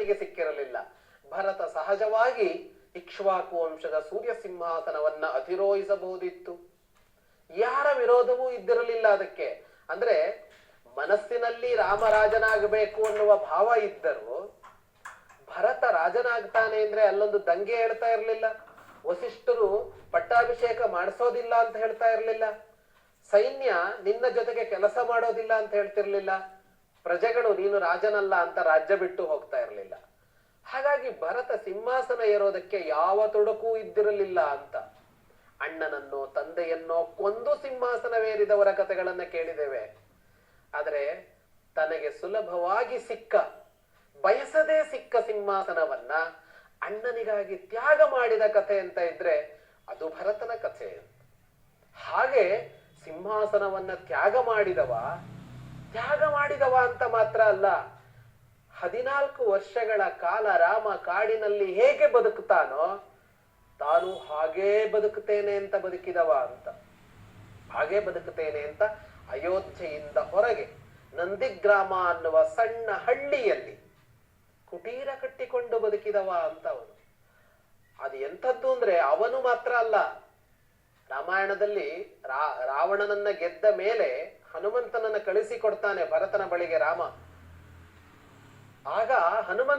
ಹನುಮಂತನಿಗೆ ಸಿಕ್ಕಿರಲಿಲ್ಲ. ಭರತ ಸಹಜವಾಗಿ ಇಕ್ಷ್ವಾಕು ವಂಶದ ಸೂರ್ಯ ಸಿಂಹಾಸನವನ್ನ ಅಧಿರೋಹಿಸಬಹುದಿತ್ತು. ಯಾರ ವಿರೋಧವೂ ಇದ್ದಿರಲಿಲ್ಲ ಅದಕ್ಕೆ. ಅಂದ್ರೆ ಮನಸ್ಸಿನಲ್ಲಿ ರಾಮರಾಜನಾಗಬೇಕು ಅನ್ನುವ ಭಾವ ಇದ್ದರೂ ಭರತ ರಾಜನಾಗ್ತಾನೆ ಅಂದ್ರೆ ಅಲ್ಲೊಂದು ದಂಗೆ ಹೇಳ್ತಾ ಇರಲಿಲ್ಲ. ವಸಿಷ್ಠರು ಪಟ್ಟಾಭಿಷೇಕ ಮಾಡಿಸೋದಿಲ್ಲ ಅಂತ ಹೇಳ್ತಾ ಇರಲಿಲ್ಲ. ಸೈನ್ಯ ನಿನ್ನ ಜೊತೆಗೆ ಕೆಲಸ ಮಾಡೋದಿಲ್ಲ ಅಂತ ಹೇಳ್ತಿರ್ಲಿಲ್ಲ. ಪ್ರಜೆಗಳು ನೀನು ರಾಜನಲ್ಲ ಅಂತ ರಾಜ್ಯ ಬಿಟ್ಟು ಹೋಗ್ತಾ ಇರಲಿಲ್ಲ. ಹಾಗಾಗಿ ಭರತ ಸಿಂಹಾಸನ ಏರೋದಕ್ಕೆ ಯಾವ ತೊಡಕೂ ಇದ್ದಿರಲಿಲ್ಲ ಅಂತ. ಅಣ್ಣನನ್ನೋ ತಂದೆಯನ್ನೋ ಕೊಂದು ಸಿಂಹಾಸನವೇರಿದವರ ಕಥೆಗಳನ್ನ ಕೇಳಿದ್ದೇವೆ. ಆದರೆ ತನಗೆ ಸುಲಭವಾಗಿ ಸಿಕ್ಕ, ಬಯಸದೇ ಸಿಕ್ಕ ಸಿಂಹಾಸನವನ್ನ ಅಣ್ಣನಿಗಾಗಿ ತ್ಯಾಗ ಮಾಡಿದ ಕಥೆ ಅಂತ ಇದ್ರೆ ಅದು ಭರತನ ಕಥೆ. ಹಾಗೆ ಸಿಂಹಾಸನವನ್ನ ತ್ಯಾಗ ಮಾಡಿದವ ತ್ಯಾಗ ಮಾಡಿದವ ಅಂತ ಮಾತ್ರ ಅಲ್ಲ, ಹದಿನಾಲ್ಕು ವರ್ಷಗಳ ಕಾಲ ರಾಮ ಕಾಡಿನಲ್ಲಿ ಹೇಗೆ ಬದುಕುತ್ತಾನೋ ತಾನು ಹಾಗೇ ಬದುಕುತ್ತೇನೆ ಅಂತ ಬದುಕಿದವ ಅಂತ. ಹಾಗೆ ಬದುಕುತ್ತೇನೆ ಅಂತ ಅಯೋಧ್ಯೆಯಿಂದ ಹೊರಗೆ ನಂದಿಗ್ರಾಮ ಅನ್ನುವ ಸಣ್ಣ ಹಳ್ಳಿಯಲ್ಲಿ ಕುಟೀರ ಕಟ್ಟಿಕೊಂಡು ಬದುಕಿದವ ಅಂತ ಅವನು. ಅದು ಎಂಥದ್ದು ಅಂದ್ರೆ ಅವನು ಮಾತ್ರ ಅಲ್ಲ. ರಾಮಾಯಣದಲ್ಲಿ ರಾವಣನನ್ನ ಗೆದ್ದ ಮೇಲೆ ಹನುಮಂತನನ್ನ ಕಳಿಸಿ ಕೊಡ್ತಾನೆ ಭರತನ ಬಳಿಗೆ ರಾಮ. ಆಗ ಹನುಮಂತ